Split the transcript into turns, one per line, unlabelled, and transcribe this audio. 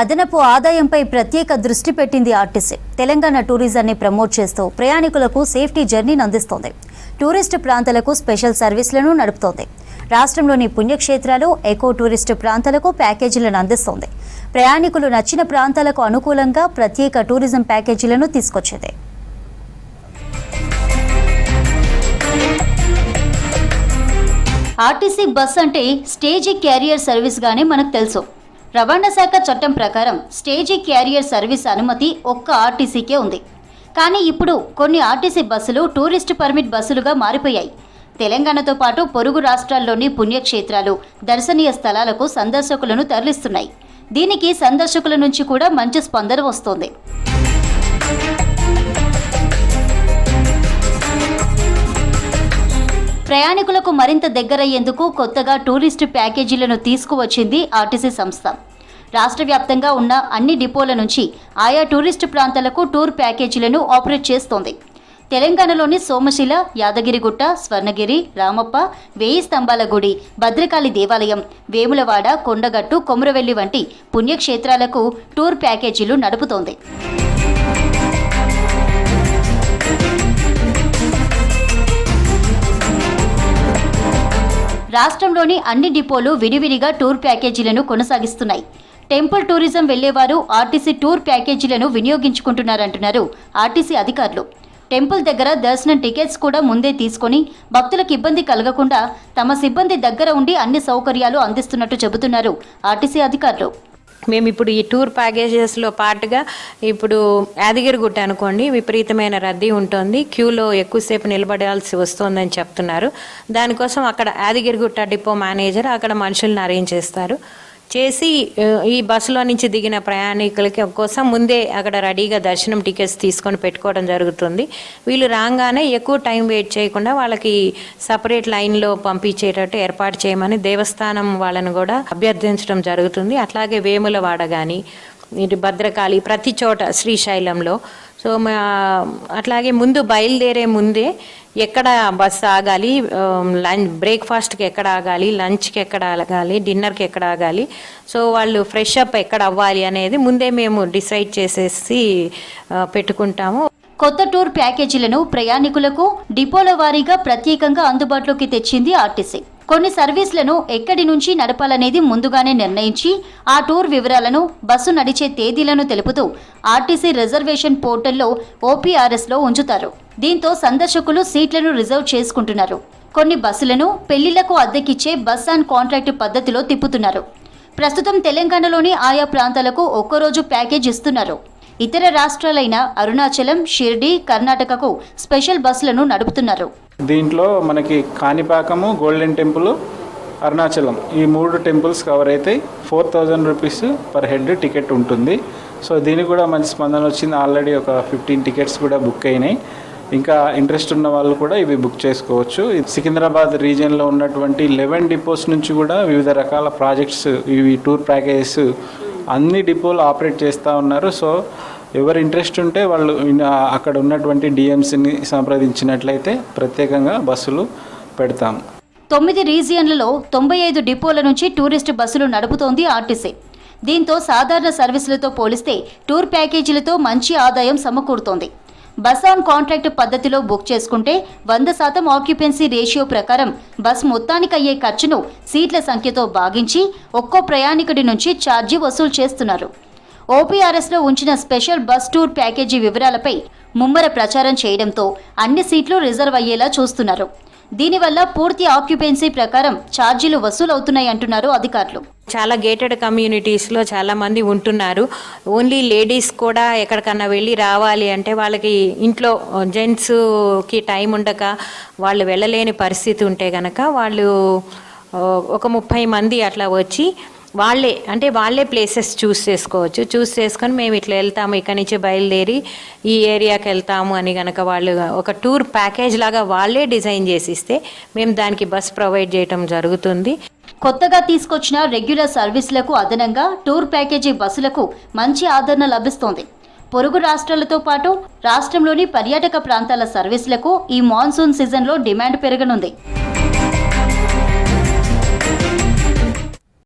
అదనపు ఆదాయంపై ప్రత్యేక దృష్టి పెట్టింది ఆర్టీసీ. తెలంగాణ టూరిజాన్ని ప్రమోట్ చేస్తూ ప్రయాణికులకు సేఫ్టీ జర్నీని అందిస్తోంది. టూరిస్టు ప్రాంతాలకు స్పెషల్ సర్వీసులను నడుపుతోంది. రాష్ట్రంలోని పుణ్యక్షేత్రాలు ఎకో టూరిస్టు ప్రాంతాలకు ప్యాకేజీలను అందిస్తోంది. ప్రయాణికులు నచ్చిన ప్రాంతాలకు అనుకూలంగా ప్రత్యేక టూరిజం ప్యాకేజీలను తీసుకొచ్చింది. ఆర్టీసీ బస్ అంటే స్టేజీ క్యారియర్ సర్వీస్గానే మనకు తెలుసు. రవాణా శాఖ చట్టం ప్రకారం స్టేజీ క్యారియర్ సర్వీస్ అనుమతి ఒక్క ఆర్టీసీకే ఉంది. కానీ ఇప్పుడు కొన్ని ఆర్టీసీ బస్సులు టూరిస్ట్ పర్మిట్ బస్సులుగా మారిపోయాయి. తెలంగాణతో పాటు పొరుగు రాష్ట్రాల్లోని పుణ్యక్షేత్రాలు దర్శనీయ స్థలాలకు సందర్శకులను తరలిస్తున్నాయి. దీనికి సందర్శకుల నుంచి కూడా మంచి స్పందన వస్తోంది. ప్రయాణికులకు మరింత దగ్గరయ్యేందుకు కొత్తగా టూరిస్టు ప్యాకేజీలను తీసుకువచ్చింది ఆర్టీసీ సంస్థ. రాష్ట్ర వ్యాప్తంగా ఉన్న అన్ని డిపోల నుంచి ఆయా టూరిస్టు ప్రాంతాలకు టూర్ ప్యాకేజీలను ఆపరేట్ చేస్తోంది. తెలంగాణలోని సోమశిల యాదగిరిగుట్ట స్వర్ణగిరి రామప్ప వేయి స్తంభాల గుడి భద్రకాళి దేవాలయం వేములవాడ కొండగట్టు కొమురవెల్లి వంటి పుణ్యక్షేత్రాలకు టూర్ ప్యాకేజీలు నడుపుతోంది. రాష్ట్రంలోని అన్ని డిపోలు విడివిడిగా టూర్ ప్యాకేజీలను కొనసాగిస్తున్నాయి. టెంపుల్ టూరిజం వెళ్ళేవారు ఆర్టీసీ టూర్ ప్యాకేజీలను వినియోగించుకుంటున్నారంటున్నారు ఆర్టీసీ అధికారులు. టెంపుల్ దగ్గర దర్శనం టికెట్స్ కూడా ముందే తీసుకొని భక్తులకు ఇబ్బంది కలగకుండా తమ సిబ్బంది దగ్గర ఉండి అన్ని సౌకర్యాలు అందిస్తున్నట్టు చెబుతున్నారు ఆర్టీసీ అధికారులు.
మేము ఇప్పుడు ఈ టూర్ ప్యాకేజెస్లో పాటుగా ఇప్పుడు యాదగిరిగుట్ట అనుకోండి విపరీతమైన రద్దీ ఉంటుంది క్యూలో ఎక్కువసేపు నిలబడాల్సి వస్తుందని చెప్తున్నారు. దానికోసం అక్కడ యాదగిరిగుట్ట డిపో మేనేజర్ అక్కడ మనుషుల్ని అరేంజ్ చేస్తారు. చేసి ఈ బస్సులో నుంచి దిగిన ప్రయాణికులకి కోసం ముందే అక్కడ రెడీగా దర్శనం టికెట్స్ తీసుకొని పెట్టుకోవడం జరుగుతుంది. వీళ్ళు రాగానే ఎక్కువ టైం వెయిట్ చేయకుండా వాళ్ళకి సపరేట్ లైన్లో పంపించేటట్టు ఏర్పాటు చేయమని దేవస్థానం వాళ్ళని కూడా అభ్యర్థించడం జరుగుతుంది. అట్లాగే వేములవాడ కానీ ఇటు భద్రకాళి ప్రతి చోట శ్రీశైలంలో సో మా అట్లాగే ముందు బయలుదేరే ముందే ఎక్కడ బస్ ఆగాలి లంచ్ బ్రేక్ఫాస్ట్కి ఎక్కడ ఆగాలి లంచ్కి ఎక్కడ ఆగాలి డిన్నర్కి ఎక్కడ ఆగాలి. సో వాళ్ళు ఫ్రెష్ అప్ ఎక్కడ అవ్వాలి అనేది ముందే మేము డిసైడ్ చేసేసి పెట్టుకుంటాము.
కొత్త టూర్ ప్యాకేజీలను ప్రయాణికులకు డిపోల వారీగా ప్రత్యేకంగా అందుబాటులోకి తెచ్చింది ఆర్టీసీ. కొన్ని సర్వీసులను ఎక్కడి నుంచి నడపాలనేది ముందుగానే నిర్ణయించి ఆ టూర్ వివరాలను బస్సు నడిచే తేదీలను తెలుపుతూ ఆర్టీసీ రిజర్వేషన్ పోర్టల్లో ఓపీఆర్ఎస్లో ఉంచుతారు. దీంతో సందర్శకులు సీట్లను రిజర్వ్ చేసుకుంటున్నారు. కొన్ని బస్సులను పెళ్ళిళ్ళకు అద్దెకిచ్చే బస్ అండ్ కాంట్రాక్ట్ పద్ధతిలో తిప్పుతున్నారు. ప్రస్తుతం తెలంగాణలోని ఆయా ప్రాంతాలకు ఒక్కరోజు ప్యాకేజ్ ఇస్తున్నారు. ఇతర రాష్ట్రాలైన అరుణాచలం షిర్డీ కర్ణాటకకు స్పెషల్ బస్సులను నడుపుతున్నారు.
దీంట్లో మనకి కాణిపాకము గోల్డెన్ టెంపుల్ అరుణాచలం ఈ మూడు టెంపుల్స్ కవర్ అయితే four thousand rupees per head ticket ఉంటుంది. సో దీనికి కూడా మంచి స్పందన వచ్చింది. ఆల్రెడీ ఒక ఫిఫ్టీన్ టికెట్స్ కూడా బుక్ అయినాయి. ఇంకా ఇంట్రెస్ట్ ఉన్న వాళ్ళు కూడా ఇవి బుక్ చేసుకోవచ్చు. సికింద్రాబాద్ రీజియన్లో ఉన్నటువంటి లెవెన్ డిపోస్ నుంచి కూడా వివిధ రకాల ప్రాజెక్ట్స్ ఇవి టూర్ ప్యాకేజెస్ అన్ని డిపోలు ఆపరేట్ చేస్తూ ఉన్నారు. సో ఎవరు ఇంట్రెస్ట్ ఉంటే వాళ్ళు అక్కడ ఉన్నటువంటి డిఎంసీని సంప్రదించినట్లయితే ప్రత్యేకంగా బస్సులు పెడతాం.
తొమ్మిది రీజియన్లలో తొంభై ఐదు డిపోల నుంచి టూరిస్ట్ బస్సులు నడుపుతోంది ఆర్టీసీ. దీంతో సాధారణ సర్వీసులతో పోలిస్తే టూర్ ప్యాకేజీలతో మంచి ఆదాయం సమకూరుతోంది. బస్ ఆన్ కాంట్రాక్ట్ పద్ధతిలో బుక్ చేసుకుంటే వంద శాతం ఆక్యుపెన్సీ రేషియో ప్రకారం బస్ మొత్తానికి అయ్యే ఖర్చును సీట్ల సంఖ్యతో భాగించి ఒక్కో ప్రయాణికుడి నుంచి ఛార్జీ వసూలు చేస్తున్నారు. ఓపీఆర్ఎస్లో ఉంచిన స్పెషల్ బస్ టూర్ ప్యాకేజీ వివరాలపై ముమ్మర ప్రచారం చేయడంతో అన్ని సీట్లు రిజర్వ్ అయ్యేలా చూస్తున్నారు. దీనివల్ల పూర్తి ఆక్యుపెన్సీ ప్రకారం ఛార్జీలు వసూలవుతున్నాయి అంటున్నారు అధికారులు.
చాలా గేటెడ్ కమ్యూనిటీస్లో చాలా మంది ఉంటున్నారు. ఓన్లీ లేడీస్ కూడా ఎక్కడికన్నా వెళ్ళి రావాలి అంటే వాళ్ళకి ఇంట్లో జెంట్స్కి టైం ఉండక వాళ్ళు వెళ్ళలేని పరిస్థితి ఉంటే గనక వాళ్ళు ఒక ముప్పై మంది అట్లా వచ్చి వాళ్ళే అంటే వాళ్ళే ప్లేసెస్ చూస్ చేసుకోవచ్చు. చూస్ చేసుకొని మేము ఇట్లా వెళ్తాము ఇక్కడి నుంచి బయలుదేరి ఈ ఏరియాకి వెళ్తాము అని కనుక వాళ్ళు ఒక టూర్ ప్యాకేజ్ లాగా వాళ్ళే డిజైన్ చేసి ఇస్తే మేము దానికి బస్ ప్రొవైడ్ చేయటం జరుగుతుంది.
కొత్తగా తీసుకొచ్చిన రెగ్యులర్ సర్వీసులకు అదనంగా టూర్ ప్యాకేజీ బస్సులకు మంచి ఆదరణ లభిస్తోంది. పొరుగు రాష్ట్రాలతో పాటు రాష్ట్రంలోని పర్యాటక ప్రాంతాల సర్వీసులకు ఈ మాన్సూన్ సీజన్లో డిమాండ్ పెరగనుంది.